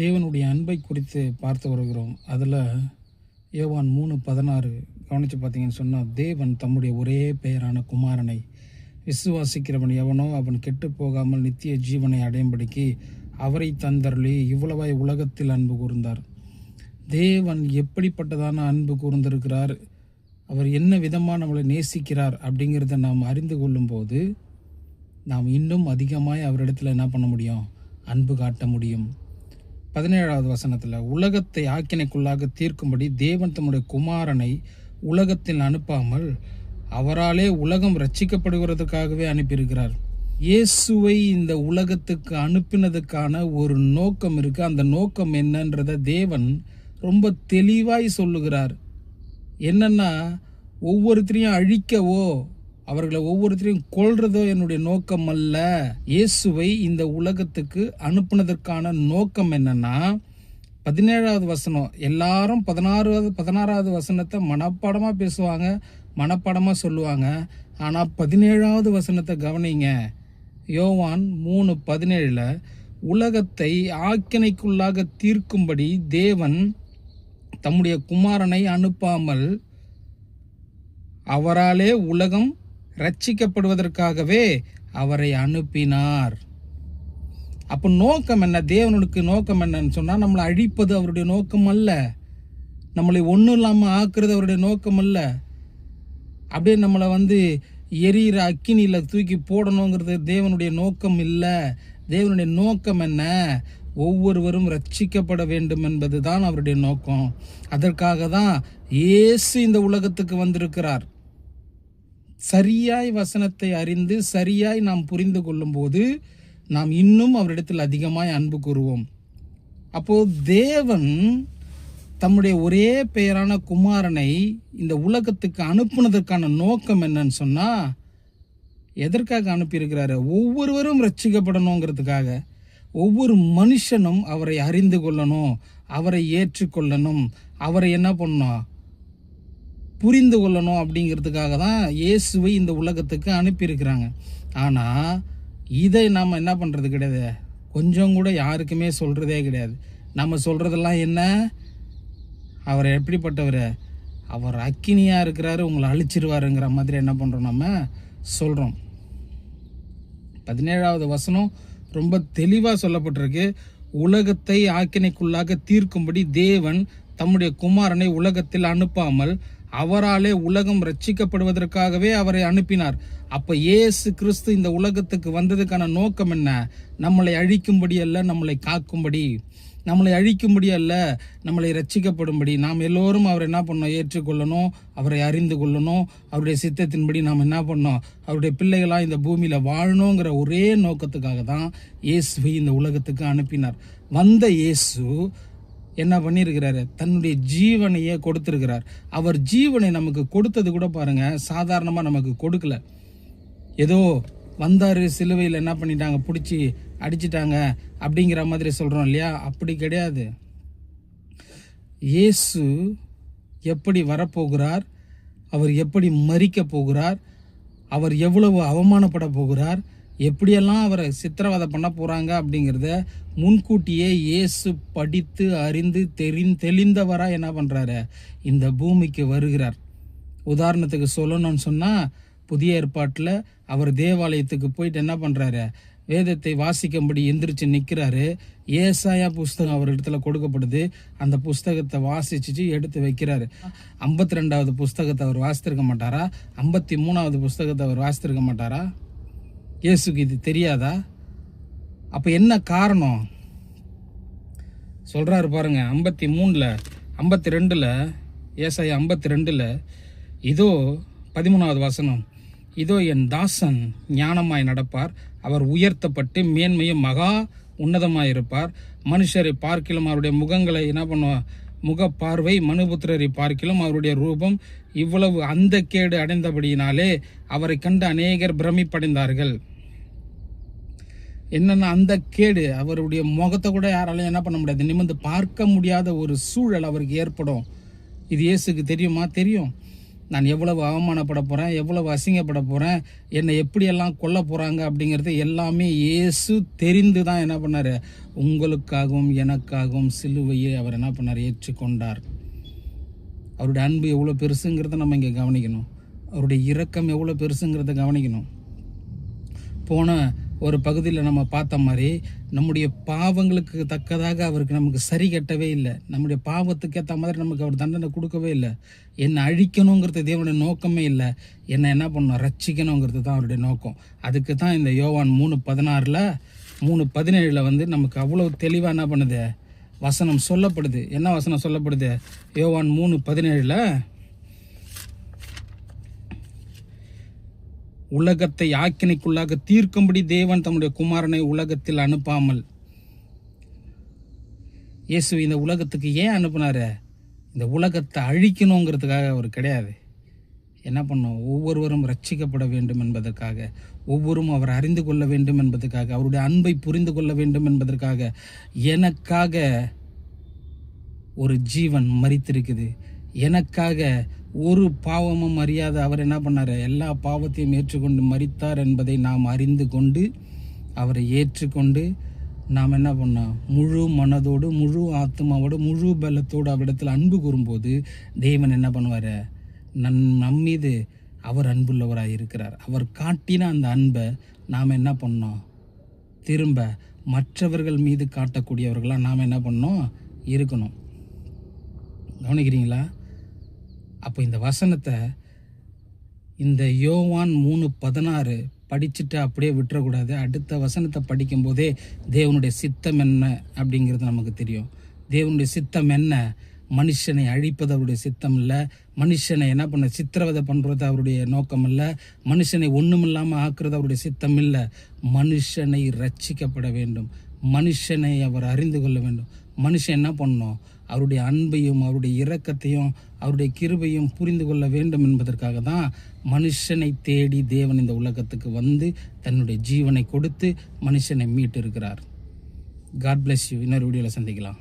தேவனுடைய அன்பை குறித்து பார்த்து வருகிறோம். அதில் ஏவான் மூணு பதினாறு கவனித்து பார்த்தீங்கன்னு சொன்னால் தேவன் தம்முடைய ஒரே பெயரான குமாரனை விசுவாசிக்கிறவன் எவனோ அவன் கெட்டு போகாமல் நித்திய ஜீவனை அடையும்படிக்கு அவரை தந்தருளி இவ்வளவாய் உலகத்தில் அன்பு கூர்ந்தார். தேவன் எப்படிப்பட்டதான அன்பு கூர்ந்திருக்கிறார்? அவர் என்ன விதமாக நம்மளை நேசிக்கிறார் அப்படிங்கிறத நாம் அறிந்து கொள்ளும்போது நாம் இன்னும் அதிகமாய் அவரிடத்தில் என்ன பண்ண முடியும்? அன்பு காட்ட முடியும். பதினேழாவது வசனத்தில் உலகத்தை ஆக்கினைக்குள்ளாக தீர்க்கும்படி தேவன் தம்முடைய குமாரனை உலகத்தில் அனுப்பாமல் அவராலே உலகம் ரட்சிக்கப்படுகிறதுக்காகவே அனுப்பியிருக்கிறார். இயேசுவை இந்த உலகத்துக்கு அனுப்பினதுக்கான ஒரு நோக்கம் இருக்குது அந்த நோக்கம் என்னன்றத தேவன் ரொம்ப தெளிவாய் சொல்லுகிறார். என்னென்னா ஒவ்வொருத்தரையும் அழிக்கவோ அவர்களை ஒவ்வொருத்தரையும் கொள்றதோ என்னுடைய நோக்கம் அல்ல இயேசுவை இந்த உலகத்துக்கு அனுப்புனதற்கான நோக்கம் என்னன்னா பதினேழாவது வசனம். எல்லாரும் பதினாறாவது பதினாறாவது வசனத்தை மனப்பாடமாக பேசுவாங்க மனப்பாடமாக சொல்லுவாங்க. ஆனால் பதினேழாவது வசனத்தை கவனிங்க. யோவான் மூணு பதினேழில் உலகத்தை ஆக்கினைக்குள்ளாக தீர்க்கும்படி தேவன் தம்முடைய குமாரனை அனுப்பாமல் அவராலே உலகம் ரட்சிக்கப்படுவதற்காகவே அவரை அனுப்பினார். அப்போ நோக்கம் என்ன? தேவனுக்கு நோக்கம் என்னன்னு சொன்னால் நம்மளை அழிப்பது அவருடைய நோக்கம் அல்ல. நம்மளை ஒன்றும் இல்லாமல் ஆக்குறது அவருடைய நோக்கம் அல்ல. அப்படியே நம்மளை வந்து எரியிற அக்கினியில் தூக்கி போடணுங்கிறது தேவனுடைய நோக்கம் இல்லை. தேவனுடைய நோக்கம் என்ன? ஒவ்வொருவரும் ரட்சிக்கப்பட வேண்டும் என்பது தான் அவருடைய நோக்கம். அதற்காக தான் இயேசு இந்த உலகத்துக்கு வந்திருக்கிறார். சரியாய் வசனத்தை அறிந்து சரியாய் நாம் புரிந்து கொள்ளும்போது நாம் இன்னும் அவரிடத்தில் அதிகமாய் அன்பு கூறுவோம். அப்போது தேவன் தம்முடைய ஒரே பெயரான குமாரனை இந்த உலகத்துக்கு அனுப்புனதற்கான நோக்கம் என்னன்னு சொன்னால் எதற்காக அனுப்பியிருக்கிறாரு? ஒவ்வொருவரும் ரட்சிக்கப்படணுங்கிறதுக்காக ஒவ்வொரு மனுஷனும் அவரை அறிந்து கொள்ளணும் அவரை ஏற்றுக்கொள்ளணும். அவரை என்ன பண்ணணும்? புரிந்து கொள்ளணும் அப்படிங்கிறதுக்காக தான் இயேசுவை இந்த உலகத்துக்கு அனுப்பியிருக்கிறாங்க. ஆனால் இதை நாம் என்ன பண்ணுறது கிடையாது. கொஞ்சம் கூட யாருக்குமே சொல்கிறதே கிடையாது. நம்ம சொல்கிறதெல்லாம் என்ன? அவர் எப்படிப்பட்டவர்? அவர் அக்கினியாக இருக்கிறாரு உங்களை அழிச்சிருவாருங்கிற மாதிரி என்ன பண்ணுறோம் நம்ம? சொல்கிறோம் பதினேழாவது வசனம் ரொம்ப தெளிவாக சொல்லப்பட்டிருக்கு. உலகத்தை ஆக்கினைக்குள்ளாக தீர்க்கும்படி தேவன் தம்முடைய குமாரனை உலகத்தில் அனுப்பாமல் அவராலே உலகம் ரட்சிக்கப்படுவதற்காகவே அவரை அனுப்பினார். அப்ப இயேசு கிறிஸ்து இந்த உலகத்துக்கு வந்ததுக்கான நோக்கம் என்ன? நம்மளை அழிக்கும்படி அல்ல நம்மளை காக்கும்படி. நம்மளை அழிக்கும்படி அல்ல நம்மளை ரட்சிக்கப்படும்படி நாம் எல்லோரும் அவர் என்ன பண்ணோம் ஏற்றுக்கொள்ளணும் அவரை அறிந்து கொள்ளணும். அவருடைய சித்தத்தின்படி நாம் என்ன பண்ணோம் அவருடைய பிள்ளைகளாக இந்த பூமியில் வாழணுங்கிற ஒரே நோக்கத்துக்காக தான் இயேசுவை இந்த உலகத்துக்கு அனுப்பினார். வந்த இயேசு என்ன பண்ணியிருக்கிறாரு தன்னுடைய ஜீவனையே கொடுத்திருக்கிறார். அவர் ஜீவனை நமக்கு கொடுத்தது கூட பாருங்க சாதாரணமாக நமக்கு கொடுக்கல. ஏதோ வந்தார் சிலுவையில் என்ன பண்ணிட்டாங்க பிடிச்சி அடிச்சிட்டாங்க அப்படிங்கிற மாதிரி சொல்கிறோம் இல்லையா? அப்படி கிடையாது. இயேசு எப்படி வரப்போகிறார்? அவர் எப்படி மறிக்க போகிறார் அவர் எவ்வளவு அவமானப்பட போகிறார்? எப்படியெல்லாம் அவரை சித்திரவதை பண்ண போகிறாங்க அப்படிங்கிறத முன்கூட்டியே இயேசு படித்து அறிந்து தெரி தெளிந்தவராக என்ன பண்ணுறாரு இந்த பூமிக்கு வருகிறார். உதாரணத்துக்கு சொல்லணும்னு சொன்னால் புதிய ஏற்பாட்டில் அவர் தேவாலயத்துக்கு போயிட்டு என்ன பண்ணுறாரு வேதத்தை வாசிக்கும்படி எந்திரிச்சு நிற்கிறாரு ஏசாயா புஸ்தகம் அவர் இடத்துல கொடுக்கப்படுது. அந்த புஸ்தகத்தை வாசிச்சுட்டு எடுத்து வைக்கிறாரு. ஐம்பத்தி ரெண்டாவது புஸ்தகத்தை அவர் வாசித்திருக்க மாட்டாரா? ஐம்பத்தி மூணாவது புஸ்தகத்தை அவர் வாசித்திருக்க மாட்டாரா? இயேசுக்கு இது தெரியாதா? அப்போ என்ன காரணம்? சொல்கிறாரு பாருங்க ஐம்பத்தி மூணில் ஐம்பத்தி ரெண்டில் ஏசாய் ஐம்பத்தி ரெண்டில் இதோ பதிமூணாவது வசனம் இதோ என் தாசன் ஞானமாய் நடப்பார் அவர் உயர்த்தப்பட்டு மேன்மையும் மகா உன்னதமாயிருப்பார். மனுஷரை பார்க்கிலும் அவருடைய முகங்களை என்ன பண்ணுவார் முகப்பார்வை மனுபுத்திரரை பார்க்கிலும் அவருடைய ரூபம் இவ்வளவு அந்த கேடு அடைந்தபடியினாலே அவரை கண்டு அநேகர் பிரமிப்படைந்தார்கள். என்னென்ன அந்த கேடு அவருடைய முகத்தை கூட யாராலையும் என்ன பண்ண முடியாது. நிமிர்ந்து பார்க்க முடியாத ஒரு சூழல் அவருக்கு ஏற்படும். இது இயேசுக்கு தெரியுமா? தெரியும். நான் எவ்வளவு அவமானப்பட போகிறேன் எவ்வளவு அசிங்கப்பட போகிறேன் என்னை எப்படியெல்லாம் கொல்ல போகிறாங்க அப்படிங்கிறது எல்லாமே இயேசு தெரிந்து தான் என்ன பண்ணார். உங்களுக்காகவும் எனக்காகவும் சிலுவையை அவர் என்ன பண்ணார்? ஏற்றுக்கொண்டார். அவருடைய அன்பு எவ்வளோ பெருசுங்கிறத நம்ம இங்கே கவனிக்கணும். அவருடைய இரக்கம் எவ்வளோ பெருசுங்கிறத கவனிக்கணும். போன ஒரு பகுதியில் நம்ம பார்த்த மாதிரி நம்முடைய பாவங்களுக்கு தக்கதாக அவருக்கு நமக்கு சரி கட்டவே இல்லை. நம்முடைய பாவத்துக்கு ஏற்ற மாதிரி நமக்கு அவர் தண்டனை கொடுக்கவே இல்லை. என்னை அழிக்கணுங்கிறது தேவனுடைய நோக்கமே இல்லை. என்னை என்ன பண்ணணும்? ரட்சிக்கணுங்கிறது தான் அவருடைய நோக்கம். அதுக்கு தான் இந்த யோவான் மூணு பதினாறில் மூணு பதினேழில் வந்து நமக்கு அவ்வளோ தெளிவாக என்ன பண்ணுது? வசனம் சொல்லப்படுது. என்ன வசனம் சொல்லப்படுது? யோவான் மூணு பதினேழில் உலகத்தை ஆக்கினைக்குள்ளாக தீர்க்கும்படி தேவன் தம்முடைய குமாரனை உலகத்தில் அனுப்பாமல். இயேசு இந்த உலகத்துக்கு ஏன் அனுப்புனாரு? இந்த உலகத்தை அழிக்கணுங்கிறதுக்காக அவர் கிடையாது. என்ன பண்ணோம்? ஒவ்வொருவரும் ரட்சிக்கப்பட வேண்டும் என்பதற்காக ஒவ்வொருவரும் அவர் அறிந்து கொள்ள வேண்டும் என்பதற்காக அவருடைய அன்பை புரிந்து கொள்ள வேண்டும் என்பதற்காக எனக்காக ஒரு ஜீவன் மறித்திருக்குது எனக்காக ஒரு பாவமும் அறியாத அவர் என்ன பண்ணார்? எல்லா பாவத்தையும் ஏற்றுக்கொண்டு மறித்தார் என்பதை நாம் அறிந்து கொண்டு அவரை ஏற்றுக்கொண்டு நாம் என்ன பண்ணோம்? முழு மனதோடு முழு ஆத்மாவோடு முழு பலத்தோடு அவரிடத்தில் அன்பு கூறும்போது தேவன் என்ன பண்ணுவார்? நன் நம் மீது அவர் அன்புள்ளவராக இருக்கிறார். அவர் காட்டின அந்த அன்பை நாம் என்ன பண்ணோம்? திரும்ப மற்றவர்கள் மீது காட்டக்கூடியவர்களாக நாம் என்ன பண்ணோம்? இருக்கணும். கவனிக்கிறீங்களா? அப்போ இந்த வசனத்தை இந்த யோவான் மூணு பதினாறு படிச்சுட்டு அப்படியே விட்டுறக்கூடாது. அடுத்த வசனத்தை படிக்கும்போதே தேவனுடைய சித்தம் என்ன அப்படிங்கிறது நமக்கு தெரியும். தேவனுடைய சித்தம் என்ன? மனுஷனை அழிப்பது அவருடைய சித்தம் இல்லை. மனுஷனை என்ன பண்ண சித்திரவதை பண்ணுறது அவருடைய நோக்கம் இல்லை. மனுஷனை ஒன்றுமில்லாமல் ஆக்குறது அவருடைய சித்தம் இல்லை. மனுஷனை ரட்சிக்கப்பட வேண்டும். மனுஷனை அவர் அறிந்து கொள்ள வேண்டும். மனுஷன் என்ன பண்ணணும் அவருடைய அன்பையும் அவருடைய இரக்கத்தையும் அவருடைய கிருபையும் புரிந்து கொள்ள வேண்டும் என்பதற்காக தான் மனுஷனை தேடி தேவன் இந்த உலகத்துக்கு வந்து தன்னுடைய ஜீவனை கொடுத்து மனுஷனை மீட்டு இருக்கிறார். காட் பிளஸ் யூ இன்னொரு வீடியோவில் சந்திக்கலாம்.